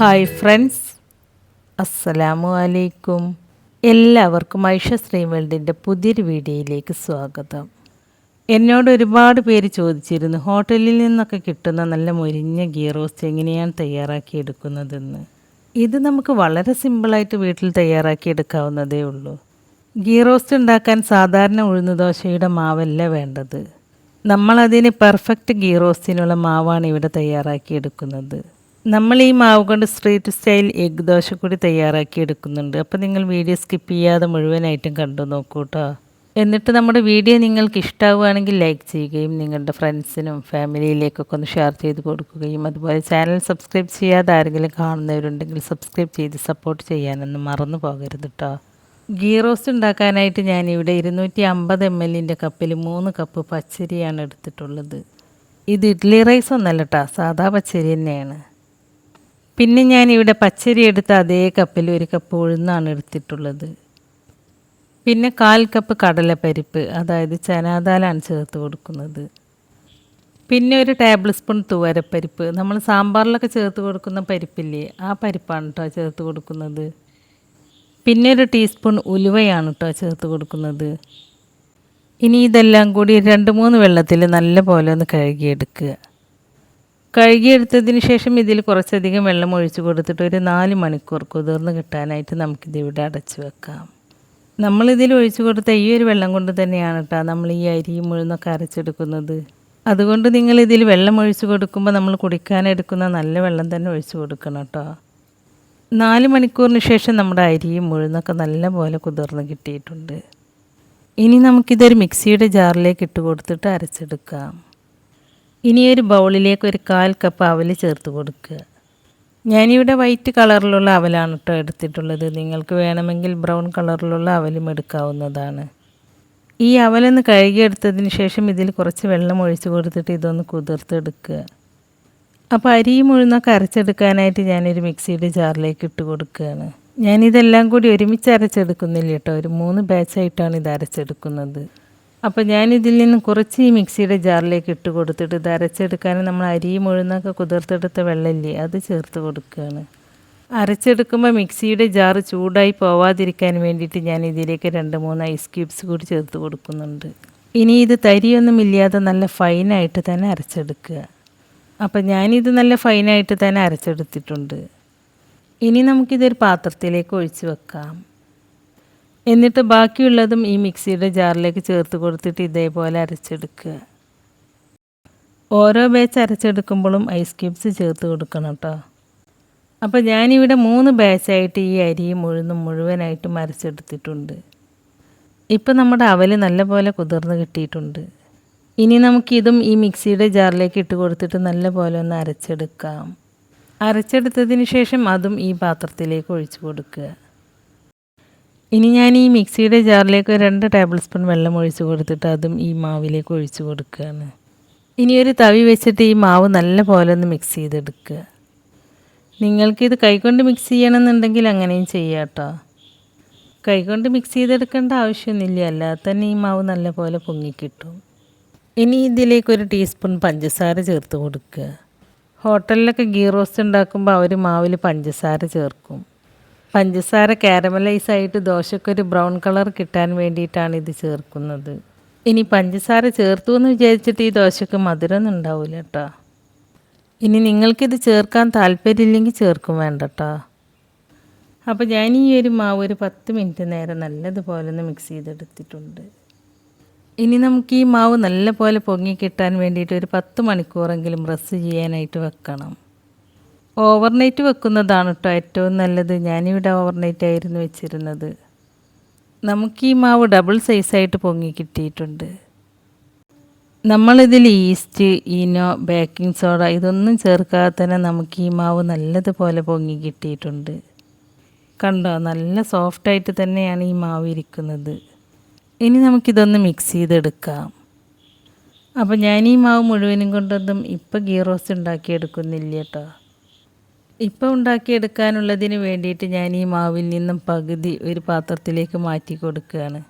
Hi friends. അസ്സലാമു അലൈക്കും. എല്ലാവർക്കും ഐഷ ശ്രീ വേൾഡിന്റെ പുതിയൊരു വീഡിയോയിലേക്ക് സ്വാഗതം. എന്നോട് ഒരുപാട് പേര് ചോദിച്ചിരുന്നു ഹോട്ടലിൽ നിന്നൊക്കെ കിട്ടുന്ന നല്ല മുരിഞ്ഞ ഗീ റോസ്റ്റ് എങ്ങനെയാണ് തയ്യാറാക്കിയെടുക്കുന്നതെന്ന് ഇത് നമുക്ക് വളരെ സിമ്പിളായിട്ട് വീട്ടിൽ തയ്യാറാക്കിയെടുക്കാവുന്നതേ ഉള്ളൂ. ഗീ റോസ്റ്റ് ഉണ്ടാക്കാൻ സാധാരണ ഉഴുന്ന് ദോശയുടെ മാവല്ല വേണ്ടത്. നമ്മളതിന് പെർഫെക്റ്റ് ഗീ റോസ്റ്റിനുള്ള മാവാണ് ഇവിടെ തയ്യാറാക്കി എടുക്കുന്നത്. നമ്മൾ ഈ മാവ് കൊണ്ട് സ്ട്രീറ്റ് സ്റ്റൈൽ എഗ് ദോശ കൂടി തയ്യാറാക്കി എടുക്കുന്നുണ്ട്. അപ്പോൾ നിങ്ങൾ വീഡിയോ സ്കിപ്പ് ചെയ്യാതെ മുഴുവനായിട്ടും കണ്ടു നോക്കൂ കേട്ടോ എന്നിട്ട് നമ്മുടെ വീഡിയോ നിങ്ങൾക്ക് ഇഷ്ടമാവുകയാണെങ്കിൽ ലൈക്ക് ചെയ്യുകയും നിങ്ങളുടെ ഫ്രണ്ട്സിനും ഫാമിലിയിലേക്കൊക്കെ ഒന്ന് ഷെയർ ചെയ്ത് കൊടുക്കുകയും അതുപോലെ ചാനൽ സബ്സ്ക്രൈബ് ചെയ്യാതെ ആരെങ്കിലും കാണുന്നവരുണ്ടെങ്കിൽ സബ്സ്ക്രൈബ് ചെയ്ത് സപ്പോർട്ട് ചെയ്യാനൊന്നും മറന്നു പോകരുത് കേട്ടോ ഗീ റോസ്റ്റ് ഉണ്ടാക്കാനായിട്ട് ഞാനിവിടെ ഇരുന്നൂറ്റി അമ്പത് എം എല്ലിന്റെ കപ്പിൽ മൂന്ന് കപ്പ് പച്ചരിയാണ് എടുത്തിട്ടുള്ളത്. ഇത് ഇഡ്ഡലി റൈസ് ഒന്നല്ല കേട്ടോ സാധാ പച്ചരി തന്നെയാണ്. പിന്നെ ഞാൻ ഇവിടെ പച്ചരി എടുത്ത അതേ കപ്പിൽ ഒരു കപ്പ് ഉഴുന്നാണ് എടുത്തിട്ടുള്ളത്. പിന്നെ കാൽ കപ്പ് കടലപ്പരിപ്പ് അതായത് ചനാദാലാണ് ചേർത്ത് കൊടുക്കുന്നത്. പിന്നെ ഒരു ടേബിൾ സ്പൂൺ തുവരപ്പരിപ്പ്. നമ്മൾ സാമ്പാറിലൊക്കെ ചേർത്ത് കൊടുക്കുന്ന പരിപ്പില്ലേ ആ പരിപ്പാണ് കേട്ടോ ചേർത്ത് കൊടുക്കുന്നത്. പിന്നെ ഒരു ടീസ്പൂൺ ഉലുവയാണ് കേട്ടോ ചേർത്ത് കൊടുക്കുന്നത്. ഇനി ഇതെല്ലാം കൂടി രണ്ട് മൂന്ന് വെള്ളത്തിൽ നല്ല പോലെ ഒന്ന് കഴുകിയെടുക്കുക. കഴുകിയെടുത്തതിന് ശേഷം ഇതിൽ കുറച്ചധികം വെള്ളം ഒഴിച്ചു കൊടുത്തിട്ട് ഒരു നാല് മണിക്കൂർ കുതിർന്ന് കിട്ടാനായിട്ട് നമുക്കിത് ഇവിടെ അടച്ചു വെക്കാം. നമ്മളിതിൽ ഒഴിച്ചു കൊടുത്ത ഈ ഒരു വെള്ളം കൊണ്ട് തന്നെയാണ് കേട്ടോ നമ്മൾ ഈ അരിയും മുഴുന്നൊക്കെ അരച്ചെടുക്കുന്നത്. അതുകൊണ്ട് നിങ്ങൾ ഇതിൽ വെള്ളം ഒഴിച്ചു കൊടുക്കുമ്പോൾ നമ്മൾ കുടിക്കാനെടുക്കുന്ന നല്ല വെള്ളം തന്നെ ഒഴിച്ചു കൊടുക്കണം കേട്ടോ നാല് മണിക്കൂറിന് ശേഷം നമ്മുടെ അരിയും മുഴുന്നൊക്കെ നല്ല പോലെ കുതിർന്ന് കിട്ടിയിട്ടുണ്ട്. ഇനി നമുക്കിതൊരു മിക്സിയുടെ ജാറിലേക്ക് ഇട്ട് കൊടുത്തിട്ട് അരച്ചെടുക്കാം. ഇനി ഒരു ബൗളിലേക്ക് ഒരു കാൽ കപ്പ് അവൽ ചേർത്ത് കൊടുക്കുക. ഞാനിവിടെ വൈറ്റ് കളറിലുള്ള അവലാണ് കേട്ടോ എടുത്തിട്ടുള്ളത്. നിങ്ങൾക്ക് വേണമെങ്കിൽ ബ്രൗൺ കളറിലുള്ള അവലും എടുക്കാവുന്നതാണ്. ഈ അവലൊന്ന് കഴുകിയെടുത്തതിന് ശേഷം ഇതിൽ കുറച്ച് വെള്ളം ഒഴിച്ച് കൊടുത്തിട്ട് ഇതൊന്ന് കുതിർത്തെടുക്കുക. അപ്പോൾ അരിയും ഉഴുന്നൊക്കെ അരച്ചെടുക്കാനായിട്ട് ഞാനൊരു മിക്സിയുടെ ജാറിലേക്ക് ഇട്ട് കൊടുക്കുകയാണ്. ഞാനിതെല്ലാം കൂടി ഒരുമിച്ച് അരച്ചെടുക്കുന്നില്ല കേട്ടോ ഒരു മൂന്ന് ബാച്ചായിട്ടാണ് ഇത് അരച്ചെടുക്കുന്നത്. അപ്പോൾ ഞാനിതിൽ നിന്ന് കുറച്ച് ഈ മിക്സിയുടെ ജാറിലേക്ക് ഇട്ട് കൊടുത്തിട്ട് ഇത് അരച്ചെടുക്കാൻ നമ്മൾ അരിയും ഉഴുന്നൊക്കെ കുതിർത്തെടുത്ത വെള്ളമില്ലേ അത് ചേർത്ത് കൊടുക്കുകയാണ്. അരച്ചെടുക്കുമ്പോൾ മിക്സിയുടെ ജാറ് ചൂടായി പോവാതിരിക്കാൻ വേണ്ടിയിട്ട് ഞാൻ ഇതിലേക്ക് രണ്ട് മൂന്ന് ഐസ് ക്യൂബ്സ് കൂടി ചേർത്ത് കൊടുക്കുന്നുണ്ട്. ഇനി ഇത് തരിയൊന്നും ഇല്ലാതെ നല്ല ഫൈനായിട്ട് തന്നെ അരച്ചെടുക്കുക. അപ്പം ഞാനിത് നല്ല ഫൈനായിട്ട് തന്നെ അരച്ചെടുത്തിട്ടുണ്ട്. ഇനി നമുക്കിതൊരു പാത്രത്തിലേക്ക് ഒഴിച്ച് വെക്കാം. എന്നിട്ട് ബാക്കിയുള്ളതും ഈ മിക്സിയുടെ ജാറിലേക്ക് ചേർത്ത് കൊടുത്തിട്ട് ഇതേപോലെ അരച്ചെടുക്കുക. ഓരോ ബാച്ച് അരച്ചെടുക്കുമ്പോഴും ഐസ് ക്യൂബ്സ് ചേർത്ത് കൊടുക്കണം കേട്ടോ അപ്പോൾ ഞാനിവിടെ മൂന്ന് ബാച്ചായിട്ട് ഈ അരിയും ഉഴുന്നും മുഴുവനായിട്ടും അരച്ചെടുത്തിട്ടുണ്ട്. ഇപ്പോൾ നമ്മുടെ അവൽ നല്ലപോലെ കുതിർന്ന് കിട്ടിയിട്ടുണ്ട്. ഇനി നമുക്കിതും ഈ മിക്സിയുടെ ജാറിലേക്ക് ഇട്ട് കൊടുത്തിട്ട് നല്ലപോലെ ഒന്ന് അരച്ചെടുക്കാം. അരച്ചെടുത്തതിന് ശേഷം അതും ഈ പാത്രത്തിലേക്ക് ഒഴിച്ചു കൊടുക്കുക. ഇനി ഞാൻ ഈ മിക്സിയുടെ ജാറിലേക്ക് രണ്ട് ടേബിൾ സ്പൂൺ വെള്ളം ഒഴിച്ച് കൊടുത്തിട്ട് അതും ഈ മാവിലേക്ക് ഒഴിച്ച് കൊടുക്കുകയാണ്. ഇനി ഒരു തവി വെച്ചിട്ട് ഈ മാവ് നല്ല പോലെ ഒന്ന് മിക്സ് ചെയ്തെടുക്കുക. നിങ്ങൾക്കിത് കൈകൊണ്ട് മിക്സ് ചെയ്യണമെന്നുണ്ടെങ്കിൽ അങ്ങനെയും ചെയ്യാം കേട്ടോ. കൈകൊണ്ട് മിക്സ് ചെയ്തെടുക്കേണ്ട ആവശ്യമൊന്നുമില്ല അല്ലാതെ തന്നെ ഈ മാവ് നല്ല പോലെ പൊങ്ങിക്കിട്ടും ഇനി ഇതിലേക്ക് ഒരു ടീസ്പൂൺ പഞ്ചസാര ചേർത്ത് കൊടുക്കുക. ഹോട്ടലിലൊക്കെ ഗീ റോസ്റ്റ് ഉണ്ടാക്കുമ്പോൾ അവർ മാവിൽ പഞ്ചസാര ചേർക്കും. പഞ്ചസാര കാരമലൈസ് ആയിട്ട് ദോശയ്ക്ക് ഒരു ബ്രൗൺ കളർ കിട്ടാൻ വേണ്ടിയിട്ടാണ് ഇത് ചേർക്കുന്നത്. ഇനി പഞ്ചസാര ചേർത്തു എന്ന് വിചാരിച്ചിട്ട് ഈ ദോശയ്ക്ക് മധുരമൊന്നും ഉണ്ടാവില്ല കേട്ടോ ഇനി നിങ്ങൾക്കിത് ചേർക്കാൻ താല്പര്യമില്ലെങ്കിൽ ചേർക്കും വേണ്ട കേട്ടോ അപ്പോൾ ഞാൻ ഈ ഒരു മാവ് ഒരു പത്ത് മിനിറ്റ് നേരം നല്ലതുപോലെ ഒന്ന് മിക്സ് ചെയ്തെടുത്തിട്ടുണ്ട്. ഇനി നമുക്ക് ഈ മാവ് നല്ല പോലെ പൊങ്ങി കിട്ടാൻ വേണ്ടിയിട്ട് ഒരു പത്ത് മണിക്കൂറെങ്കിലും റെസ്റ്റ് ചെയ്യാനായിട്ട് വെക്കണം. ഓവർനൈറ്റ് വെക്കുന്നതാണ് കേട്ടോ ഏറ്റവും നല്ലത്. ഞാനിവിടെ ഓവർനൈറ്റ് ആയിരുന്നു വെച്ചിരുന്നത്. നമുക്ക് ഈ മാവ് ഡബിൾ സൈസായിട്ട് പൊങ്ങി കിട്ടിയിട്ടുണ്ട്. നമ്മളിതിൽ ഈസ്റ്റ് ഈനോ ബേക്കിംഗ് സോഡ ഇതൊന്നും ചേർക്കാതെ തന്നെ നമുക്ക് ഈ മാവ് നല്ലതുപോലെ പൊങ്ങി കിട്ടിയിട്ടുണ്ട്. കണ്ടോ? നല്ല സോഫ്റ്റായിട്ട് തന്നെയാണ് ഈ മാവ് ഇരിക്കുന്നത്. ഇനി നമുക്കിതൊന്ന് മിക്സ് ചെയ്തെടുക്കാം. അപ്പോൾ ഞാൻ ഈ മാവ് മുഴുവനും കൊണ്ടൊന്നും ഇപ്പോൾ ഗീ റോസ്റ്റ് ഉണ്ടാക്കിയെടുക്കുന്നില്ല കേട്ടോ ഇപ്പോൾ ഉണ്ടാക്കിയെടുക്കാനുള്ളതിന് വേണ്ടിയിട്ട് ഞാൻ ഈ മാവിൽ നിന്നും പകുതി ഒരു പാത്രത്തിലേക്ക് മാറ്റി കൊടുക്കുകയാണ്.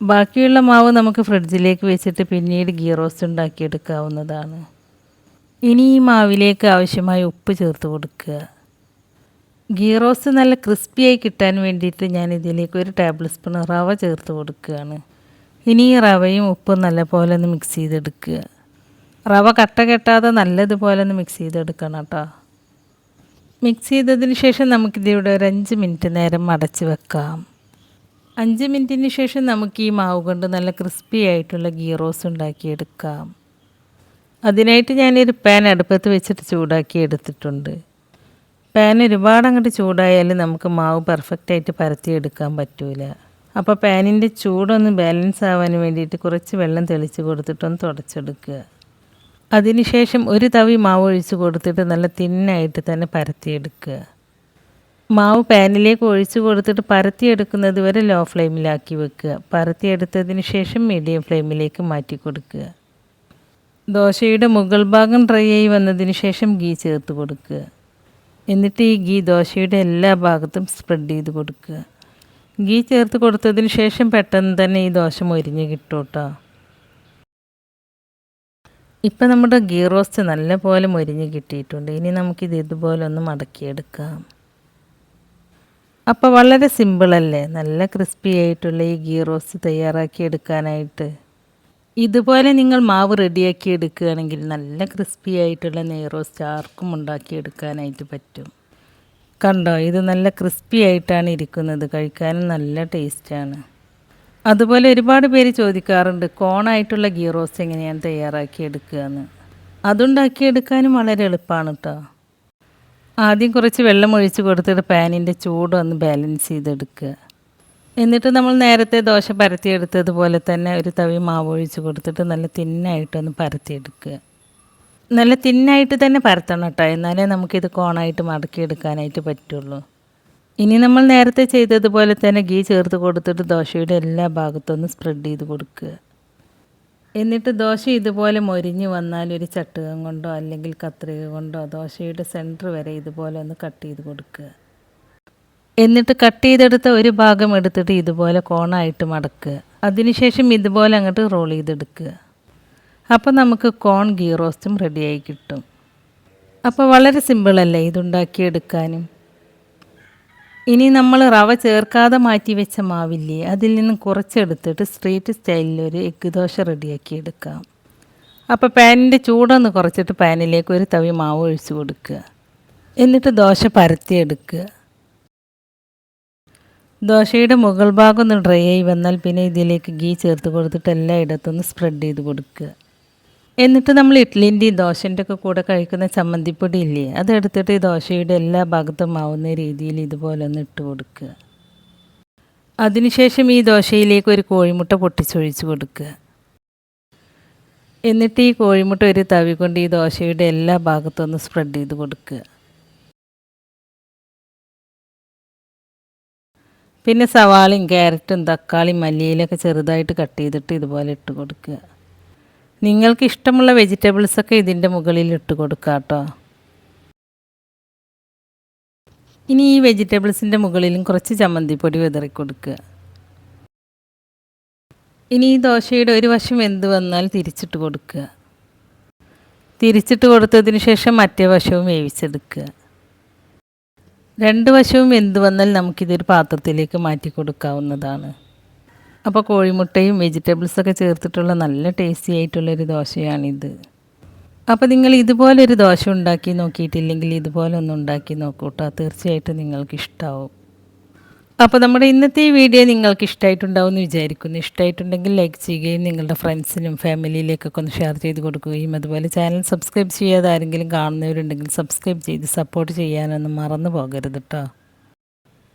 ബാക്കിയുള്ള മാവ് നമുക്ക് ഫ്രിഡ്ജിലേക്ക് വെച്ചിട്ട് പിന്നീട് ഗീ റോസ്റ്റ് ഉണ്ടാക്കിയെടുക്കാവുന്നതാണ്. ഇനി ഈ മാവിലേക്ക് ആവശ്യമായ ഉപ്പ് ചേർത്ത് കൊടുക്കുക. ഗീ റോസ്റ്റ് നല്ല ക്രിസ്പിയായി കിട്ടാൻ വേണ്ടിയിട്ട് ഞാൻ ഇതിലേക്ക് ഒരു ടേബിൾ സ്പൂൺ റവ ചേർത്ത് കൊടുക്കുകയാണ്. ഇനി ഈ റവയും ഉപ്പും നല്ലപോലെ ഒന്ന് മിക്സ് ചെയ്തെടുക്കുക. റവ കട്ട കെട്ടാതെ നല്ലതുപോലെ ഒന്ന് മിക്സ് ചെയ്തെടുക്കണം കേട്ടോ. മിക്സ് ചെയ്തതിന് ശേഷം നമുക്കിതിവിടെ ഒരു അഞ്ച് മിനിറ്റ് നേരം അടച്ച് വെക്കാം. അഞ്ച് മിനിറ്റിന് ശേഷം നമുക്ക് ഈ മാവ് കൊണ്ട് നല്ല ക്രിസ്പി ആയിട്ടുള്ള ഗീ റോസ് ഉണ്ടാക്കിയെടുക്കാം. അതിനായിട്ട് ഞാനൊരു പാൻ അടുപ്പത്ത് വെച്ചിട്ട് ചൂടാക്കി എടുത്തിട്ടുണ്ട്. പാൻ ഒരുപാട് അങ്ങോട്ട് ചൂടായാലും നമുക്ക് മാവ് പെർഫെക്റ്റായിട്ട് പരത്തിയെടുക്കാൻ പറ്റൂല. അപ്പോൾ പാനിന്റെ ചൂടൊന്ന് ബാലൻസ് ആവാൻ വേണ്ടിയിട്ട് കുറച്ച് വെള്ളം തെളിച്ച് കൊടുത്തിട്ടൊന്ന് തുടച്ചെടുക്കുക. അതിനുശേഷം ഒരു തവി മാവ് ഒഴിച്ച് കൊടുത്തിട്ട് നല്ല തിന്നായിട്ട് തന്നെ പരത്തിയെടുക്കുക. മാവ് പാനിലേക്ക് ഒഴിച്ച് കൊടുത്തിട്ട് പരത്തിയെടുക്കുന്നത് വരെ ലോ ഫ്ലെയിമിലാക്കി വെക്കുക. പരത്തിയെടുത്തതിന് ശേഷം മീഡിയം ഫ്ലെയിമിലേക്ക് മാറ്റി കൊടുക്കുക. ദോശയുടെ മുകൾ ഭാഗം ഡ്രൈ ആയി വന്നതിന് ശേഷം ഗീ ചേർത്ത് കൊടുക്കുക. എന്നിട്ട് ഈ ഗീ ദോശയുടെ എല്ലാ ഭാഗത്തും സ്പ്രെഡ് ചെയ്ത് കൊടുക്കുക. ഗീ ചേർത്ത് കൊടുത്തതിന് ശേഷം പെട്ടെന്ന് തന്നെ ഈ ദോശ മൊരിഞ്ഞ് കിട്ടും കേട്ടോ. ഇപ്പം നമ്മുടെ ഗീ റോസ്റ്റ് നല്ല പോലെ മൊരിഞ്ഞ് കിട്ടിയിട്ടുണ്ട്. ഇനി നമുക്കിത് ഇതുപോലെ ഒന്ന് മടക്കിയെടുക്കാം. അപ്പോൾ വളരെ സിമ്പിളല്ലേ? നല്ല ക്രിസ്പി ആയിട്ടുള്ള ഈ ഗീ റോസ്റ്റ് തയ്യാറാക്കി എടുക്കാനായിട്ട്. ഇതുപോലെ നിങ്ങൾ മാവ് റെഡിയാക്കി എടുക്കുകയാണെങ്കിൽ നല്ല ക്രിസ്പി ആയിട്ടുള്ള നെയ് റോസ്റ്റ് ആർക്കും ഉണ്ടാക്കിയെടുക്കാനായിട്ട് പറ്റും. കണ്ടോ? ഇത് നല്ല ക്രിസ്പി ആയിട്ടാണ് ഇരിക്കുന്നത്. കഴിക്കാനും നല്ല ടേസ്റ്റാണ്. അതുപോലെ ഒരുപാട് പേര് ചോദിക്കാറുണ്ട് കോണായിട്ടുള്ള ഗീ റോസ്റ്റ് എങ്ങനെയാണ് തയ്യാറാക്കി എടുക്കുകയെന്ന് അതുണ്ടാക്കിയെടുക്കാനും വളരെ എളുപ്പമാണ് കേട്ടോ ആദ്യം കുറച്ച് വെള്ളം ഒഴിച്ച് കൊടുത്തിട്ട് പാനിന്റെ ചൂട് ഒന്ന് ബാലൻസ് ചെയ്തെടുക്കുക. എന്നിട്ട് നമ്മൾ നേരത്തെ ദോശ പരത്തിയെടുത്തതുപോലെ തന്നെ ഒരു തവി മാവ് ഒഴിച്ച് കൊടുത്തിട്ട് നല്ല തിന്നായിട്ടൊന്ന് പരത്തിയെടുക്കുക. നല്ല തിന്നായിട്ട് തന്നെ പരത്തണം കേട്ടോ എന്നാലേ നമുക്കിത് കോണായിട്ട് മടക്കിയെടുക്കാനായിട്ട് പറ്റുള്ളൂ. ഇനി നമ്മൾ നേരത്തെ ചെയ്തതുപോലെ തന്നെ ഗീ ചേർത്ത് കൊടുത്തിട്ട് ദോശയുടെ എല്ലാ ഭാഗത്തൊന്ന് സ്പ്രെഡ് ചെയ്ത് കൊടുക്കുക. എന്നിട്ട് ദോശ ഇതുപോലെ മൊരിഞ്ഞ് വന്നാൽ ഒരു ചട്ടുകം കൊണ്ടോ അല്ലെങ്കിൽ കത്രിക കൊണ്ടോ ദോശയുടെ സെന്റർ വരെ ഇതുപോലെ ഒന്ന് കട്ട് ചെയ്ത് കൊടുക്കുക. എന്നിട്ട് കട്ട് ചെയ്തെടുത്ത ഒരു ഭാഗം എടുത്തിട്ട് ഇതുപോലെ കോണായിട്ട് മടക്കുക. അതിനുശേഷം ഇതുപോലെ അങ്ങോട്ട് റോൾ ചെയ്തെടുക്കുക. അപ്പോൾ നമുക്ക് കോൺ ഗീ റോസ്റ്റും റെഡിയായി കിട്ടും. അപ്പോൾ വളരെ സിമ്പിളല്ലേ ഇതുണ്ടാക്കിയെടുക്കാനും? ഇനി നമ്മൾ റവ ചേർക്കാതെ മാറ്റി വെച്ച മാവില്ലേ അതിൽ നിന്ന് കുറച്ചെടുത്തിട്ട് സ്ട്രീറ്റ് സ്റ്റൈലിൽ ഒരു എഗ്ഗ് ദോശ റെഡിയാക്കി എടുക്കാം. അപ്പോൾ പാനിന്റെ ചൂടൊന്ന് കുറച്ചിട്ട് പാനിലേക്ക് ഒരു തവി മാവ് ഒഴിച്ചു കൊടുക്കുക. എന്നിട്ട് ദോശ പരത്തിയെടുക്കുക ദോശയുടെ മുകൾ ഭാഗം ഒന്ന് ഡ്രൈ ആയി വന്നാൽ പിന്നെ ഇതിലേക്ക് ഗീ ചേർത്ത് കൊടുത്തിട്ട് എല്ലായിടത്തും ഒന്ന് സ്പ്രെഡ് ചെയ്ത് കൊടുക്കുക. എന്നിട്ട് നമ്മൾ ഇഡ്ലിന്റെയും ദോശന്റെ ഒക്കെ കൂടെ കഴിക്കുന്ന ചമ്മന്തിപ്പൊടി ഇല്ലേ? അതെടുത്തിട്ട് ഈ ദോശയുടെ എല്ലാ ഭാഗത്തും ആവുന്ന രീതിയിൽ ഇതുപോലെ ഒന്ന് ഇട്ട് കൊടുക്കുക. അതിനുശേഷം ഈ ദോശയിലേക്ക് ഒരു കോഴിമുട്ട പൊട്ടിച്ചൊഴിച്ച് കൊടുക്കുക. എന്നിട്ട് ഈ കോഴിമുട്ട ഒരു തവി കൊണ്ട് ഈ ദോശയുടെ എല്ലാ ഭാഗത്തും ഒന്ന് സ്പ്രെഡ് ചെയ്ത് കൊടുക്കുക. പിന്നെ സവാളയും ക്യാരറ്റും തക്കാളിയും മല്ലിയിലൊക്കെ ചെറുതായിട്ട് കട്ട് ചെയ്തിട്ട് ഇതുപോലെ ഇട്ട് കൊടുക്കുക. നിങ്ങൾക്ക് ഇഷ്ടമുള്ള വെജിറ്റബിൾസൊക്കെ ഇതിന്റെ മുകളിൽ ഇട്ട് കൊടുക്കുക കേട്ടോ ഇനി ഈ വെജിറ്റബിൾസിന്റെ മുകളിലും കുറച്ച് ചമ്മന്തിപ്പൊടി വിതറി കൊടുക്കുക ഇനി ഈ ദോശയുടെ ഒരു വശം എന്ത് വന്നാൽ തിരിച്ചിട്ട് കൊടുക്കുക തിരിച്ചിട്ട് കൊടുത്തതിന് ശേഷം മറ്റേ വശവും വേവിച്ചെടുക്കുക രണ്ട് വശവും എന്ത് വന്നാൽ നമുക്കിതൊരു പാത്രത്തിലേക്ക് മാറ്റി കൊടുക്കാവുന്നതാണ്. അപ്പോൾ കോഴിമുട്ടയും വെജിറ്റബിൾസൊക്കെ ചേർത്തിട്ടുള്ള നല്ല ടേസ്റ്റി ആയിട്ടുള്ളൊരു ദോശയാണിത്. അപ്പോൾ നിങ്ങൾ ഇതുപോലൊരു ദോശ ഉണ്ടാക്കി നോക്കിയിട്ടില്ലെങ്കിൽ ഇതുപോലെ ഒന്ന് ഉണ്ടാക്കി നോക്കൂട്ടോ. തീർച്ചയായിട്ടും നിങ്ങൾക്ക് ഇഷ്ടമാവും അപ്പോൾ നമ്മുടെ ഇന്നത്തെ ഈ വീഡിയോ നിങ്ങൾക്ക് ഇഷ്ടമായിട്ടുണ്ടാവും എന്ന് വിചാരിക്കുന്നു. ഇഷ്ടമായിട്ടുണ്ടെങ്കിൽ ലൈക്ക് ചെയ്യുകയും നിങ്ങളുടെ ഫ്രണ്ട്സിനും ഫാമിലിയിലേക്കൊക്കെ ഒന്ന് ഷെയർ ചെയ്ത് കൊടുക്കുകയും അതുപോലെ ചാനൽ സബ്സ്ക്രൈബ് ചെയ്യാതെ ആരെങ്കിലും കാണുന്നവരുണ്ടെങ്കിൽ സബ്സ്ക്രൈബ് ചെയ്ത് സപ്പോർട്ട് ചെയ്യാനൊന്നും മറന്നു പോകരുത് കേട്ടോ